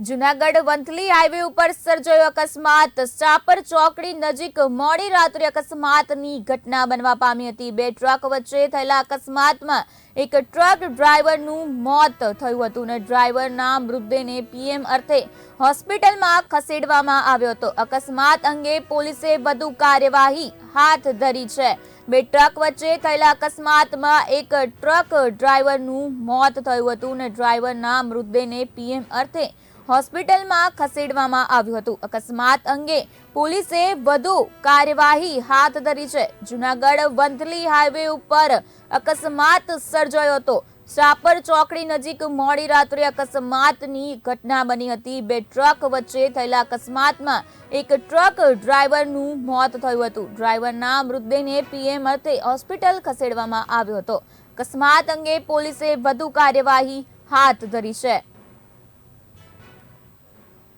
Junagadh Vanthali highway ઉપર સર્જાયો અકસ્માત. ચાપર ચોકડી નજીક મોડી રાત્રે અકસ્માતની ઘટના બનવા પામી હતી. બે ટ્રક વચ્ચે થયેલા અકસ્માતમાં એક ટ્રક ડ્રાઈવરનું મોત થયું હતું અને ડ્રાઈવરના મૃતદેહને પીએમ અર્થે હોસ્પિટલમાં ખસેડવામાં આવ્યો હતો. અકસ્માત અંગે પોલીસે વધુ કાર્યવાહી હાથ ધરી છે. બે ટ્રક વચ્ચે થયેલા અકસ્માતમાં એક ટ્રક ડ્રાઈવરનું મોત થયું હતું અને ડ્રાઈવરના મૃતદેહને પીએમ અર્થે હોસ્પિટલમાં ખસેડવામાં આવ્યું હતું. અકસ્માત અંગે પોલીસે વધુ કાર્યવાહી હાથ ધરી છે. જુનાગઢ વંથલી હાઈવે ઉપર અકસ્માત સર્જાયો હતો. શાપર ચોકડી નજીક મોડી રાત્રે અકસ્માતની ઘટના બની હતી. બે ટ્રક વચ્ચે થયેલા અકસ્માતમાં એક ટ્રક ડ્રાઈવરનું મોત થયું હતું. ડ્રાઈવરના મૃતદેહને પીએમ અર્થે હોસ્પિટલ ખસેડવામાં આવ્યો હતો. અકસ્માત અંગે પોલીસે વધુ કાર્યવાહી હાથ ધરી છે.